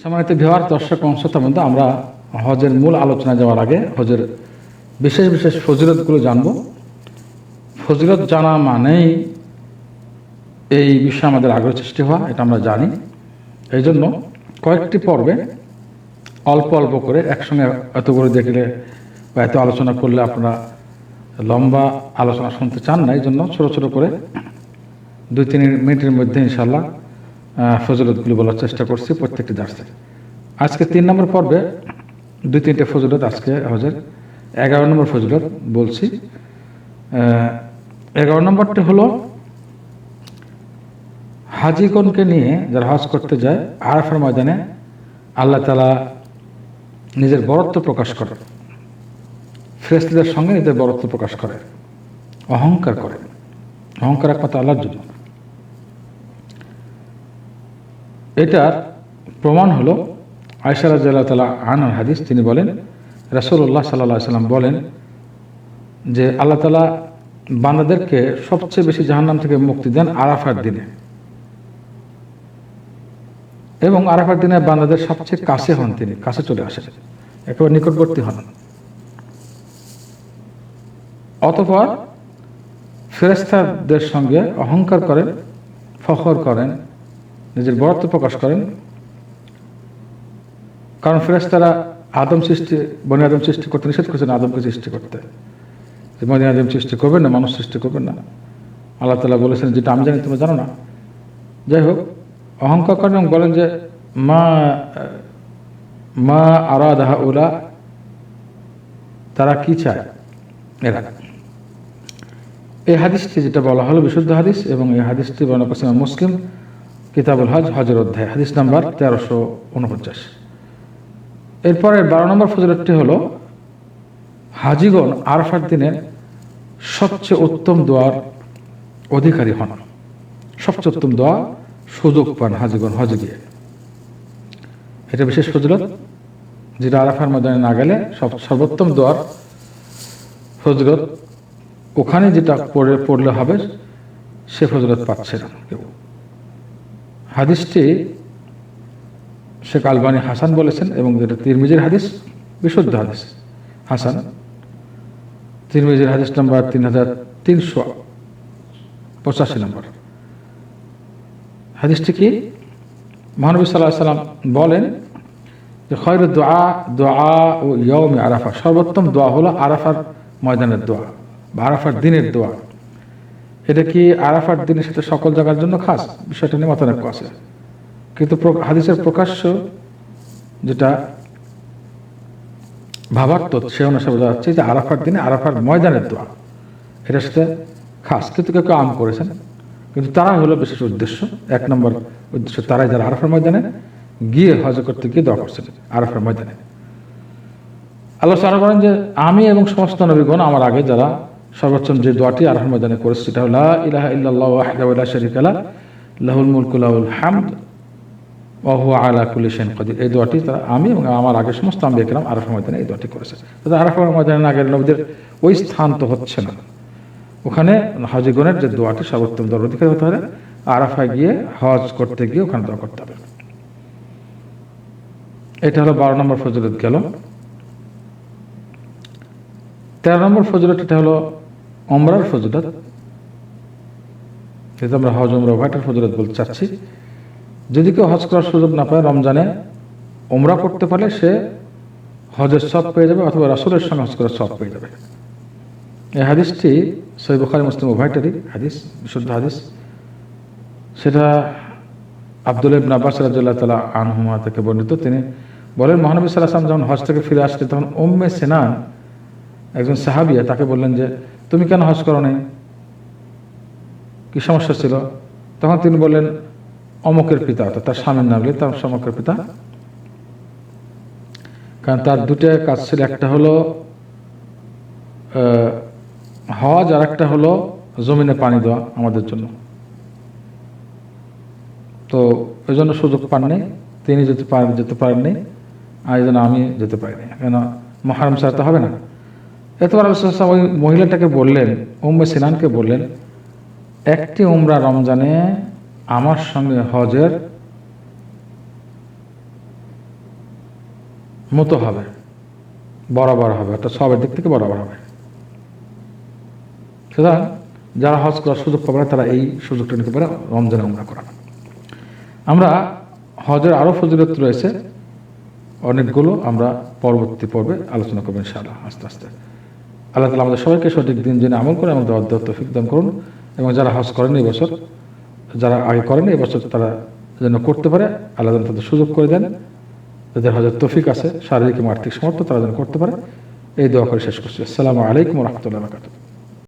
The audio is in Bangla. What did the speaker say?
সম্মানিত বিহার দর্শক অংশতার মধ্যে আমরা হজের মূল আলোচনা যাওয়ার আগে হজের বিশেষ বিশেষ ফজিলতগুলো জানব। ফজিলত জানা মানেই এই বিষয়ে আমাদের আগ্রহ সৃষ্টি হওয়া, এটা আমরা জানি। এই জন্য কয়েকটি পর্বে অল্প অল্প করে একসঙ্গে এত করে দেখলে বা এত আলোচনা করলে আপনারা লম্বা আলোচনা শুনতে চান না এই জন্য ছোটো ছোটো করে দুই তিন মিনিটের মধ্যে ইনশাল্লাহ ফজিলতগুলি বলার চেষ্টা করছি প্রত্যেকটি দার্সে। আজকে তিন নম্বর পর্বে দুই তিনটে ফজলত আজকে হজের। এগারো নম্বর ফজলত বলছি। এগারো নম্বরটি হলো, হাজিগণকে নিয়ে যারা হজ করতে যায়, আরাফার ময়দানে আল্লাহ তালা নিজের বরত্ব প্রকাশ করে। ফেরেস্তিদের সঙ্গে নিজের বরত্ব প্রকাশ করে। অহংকার করে। অহংকার একমাত্র আল্লাহর জন্য। এটার প্রমাণ হলো আয়সা রাজিয়াল্লাহ তালা আনার হাদিস। তিনি বলেন, রাসূলুল্লাহ সাল্লাহ সাল্লাম বলেন যে আল্লাহ তালা বান্দাদেরকে সবচেয়ে বেশি জাহান্নাম থেকে মুক্তি দেন আরাফার দিনে। এবং আরাফার দিনে বান্দাদের সবচেয়ে কাছে হন তিনি, কাছে চলে আসেন, একেবারে নিকটবর্তী হন। অতপর ফেরেস্তাদের সঙ্গে অহংকার করেন, ফখর করেন নিজের বরত্ব প্রকাশ করেন। কারণ ফেরেস্তারা আদম সৃষ্টি, বনি আদম সৃষ্টি করতে নিষেধ করেছেন, আদমকে সৃষ্টি করতে। যে বনি আদম সৃষ্টি করবেন না, মানুষ সৃষ্টি করবেন না। আল্লাহ তালা বলেছেন, যেটা আমি জানি তুমি জানো না। যাই হোক, অহংকার করেন এবং বলেন যে, মা মা আরাদাহা ওলা তারা কি চায়? এরা। এই হাদিসটি যেটা বলা হলো বিশুদ্ধ হাদিস এবং এই হাদিসটি বর্ণনা করছে মুসলিম। কিতাবুল হজ, হজের অধ্যায়, হাদিস নাম্বার তেরোশো উনপঞ্চাশ। এরপরে বারো নম্বর ফজিলতটি হলো, হাজিগণ আরফার দিনের সবচেয়ে উত্তম দোয়ার অধিকারী হন। সবচেয়ে উত্তম দোয়া সুযোগ পান হাজিগণ হজে গিয়ে। এটা বিশেষ ফজিলত, যেটা আরাফার ময়দানে না গেলে সব সর্বোত্তম দোয়ার ফজিলত, ওখানে যেটা পড়ে পড়লে হবে, সে ফজরত পাচ্ছে না কেউ। হাদিসটি শেখ আলবানী হাসান বলেছেন এবং যেটা তিরমিজের হাদিস, বিশুদ্ধ হাদিস। হাসান, তিরমিজের হাদিস নাম্বার তিন হাজার তিনশো পঁচাশি নম্বর। হাদিসটি কি? মহানবী সাল্লাহ সাল্লাম বলেন যে খয়র দোয়া দোয়া ও ইয়মে আরাফা সর্বোত্তম দোয়া হলো আরাফার ময়দানের দোয়া বা আরাফার দিনের দোয়া। এটা কি আরাফার দিনের সাথে সকল জায়গার জন্য খাস? বিষয়টা নিয়ে মতানৈক্য আছে। কিন্তু হাদিসের প্রকাশ্য যেটা ভাবার্থ, সে অনুসারে বোঝা যাচ্ছে যে আরাফার দিনে আরাফার ময়দানের দোয়া, এটার সাথে খাস। কিন্তু কেউ কেউ আম করেছেন, কিন্তু তারা হলো বিশেষ উদ্দেশ্য। এক নম্বর উদ্দেশ্য, তারাই যারা আরাফার ময়দানে গিয়ে হজ করতে গিয়ে দোয়া করছেন, আরাফার ময়দানে। আল্লাহ সারা বলেন যে, আমি এবং সমস্ত নবীগণ আমার আগে যারা সর্বোচ্চ যে দোয়াটি আরহার ময়দানে করেছে সেটা হলো ইলাহা ইল্লাল্লাহু ওয়াহদাহু শারীকা লাহ লাহুল মুলকু লাহুল হামদ, ওয়া হুয়া আলা কুল্লি শাইইন কাদির। এই দোয়াটি তারা আমি এবং আমার আগে সমস্ত আম্বিয়া কিরাম আরাফার ময়দানে এই দোয়াটি করেছে। তাদের আরাফার ময়দানে না গেলে নবীদের ওই স্থান তো হচ্ছে না। ওখানে হাজিগণের যে দোয়াটি সর্বোত্তম দর অধিকারী হতে হবে আরাফায় গিয়ে হজ করতে গিয়ে ওখানে দোয়া করতে হবে। এটা হলো বারো নম্বর ফজলত গেল। তেরো নম্বর ফজলত এটা হলো অমরার ফজলত। যেহেতু আমরা হজ, উমরা উভয়টার ফজলত বলতে চাচ্ছি, যদি কেউ হজ করার সুযোগ না পায় রমজানে ওমরা করতে পারলে সে হজের সব পেয়ে যাবে অথবা রাসুলের সঙ্গে হজ করার সব পেয়ে যাবে। এই হাদিসটি সৈ বুখারি, মুসলিম উভয়টারই হাদিস, বিশুদ্ধ হাদিস। সেটা আব্দুল ইবন আব্বাস রাজুল্লাহ তালা আনহুমা থেকে বর্ণিত। তিনি বলেন, মহানবী সাল্লাহ যখন হজ থেকে ফিরে আসলে তখন ওম্মে সেনান একজন সাহাবিয়া তাকে বললেন যে, তুমি কেন হজ করো নাই কি সমস্যা ছিল? তখন তিনি বললেন, অমকের পিতা, অর্থাৎ তার স্বামীর নাম বলে তার সমকের পিতা। কারণ তার দুটো কাজ ছিল, একটা হলো হজ, আর একটা হলো জমিনে পানি দেওয়া আমাদের জন্য। তো ওই জন্য সুযোগ পাননি, তিনি যেতে পারেন যেতে পারেননি, আর এই জন্য আমি যেতে পারিনি। কেন, মহারম ছাড়া তো হবে না। এতবার আলোচনা ওই মহিলাটাকে বললেন, উম্মে সিনানকে বললেন, একটি উমরা রমজানে আমার সঙ্গে হজের মতো হবে, বরাবর হবে, অর্থাৎ সবের দিক থেকে বরাবর হবে। সুতরাং যারা হজ করার সুযোগ পাবে তারা এই সুযোগটা নিতে পারে, রমজানে উমরা করা আমরা হজের আরও ফজিলত রয়েছে, অনেকগুলো আমরা পরবর্তী পর্বে আলোচনা করব ইনশাআল্লাহ, আস্তে আস্তে। আল্লাহ তালা আমাদের সবাইকে সঠিক দিন, জেনে আমল করে আমাদের অধ্যত্ত ফিকদান করুন এবং যারা হজ করেন এই বছর, যারা আগে করেন এই বছর তারা যেন করতে পারে, আল্লাহ যেন তাদের সুযোগ করে দেন, যাদের হজের তফিক আছে, শারীরিক এবং আর্থিক সমর্থ তারা যেন করতে পারে। এই দোয়া করে শেষ করছি। আসসালামু আলাইকুম রহমতুল্লাহ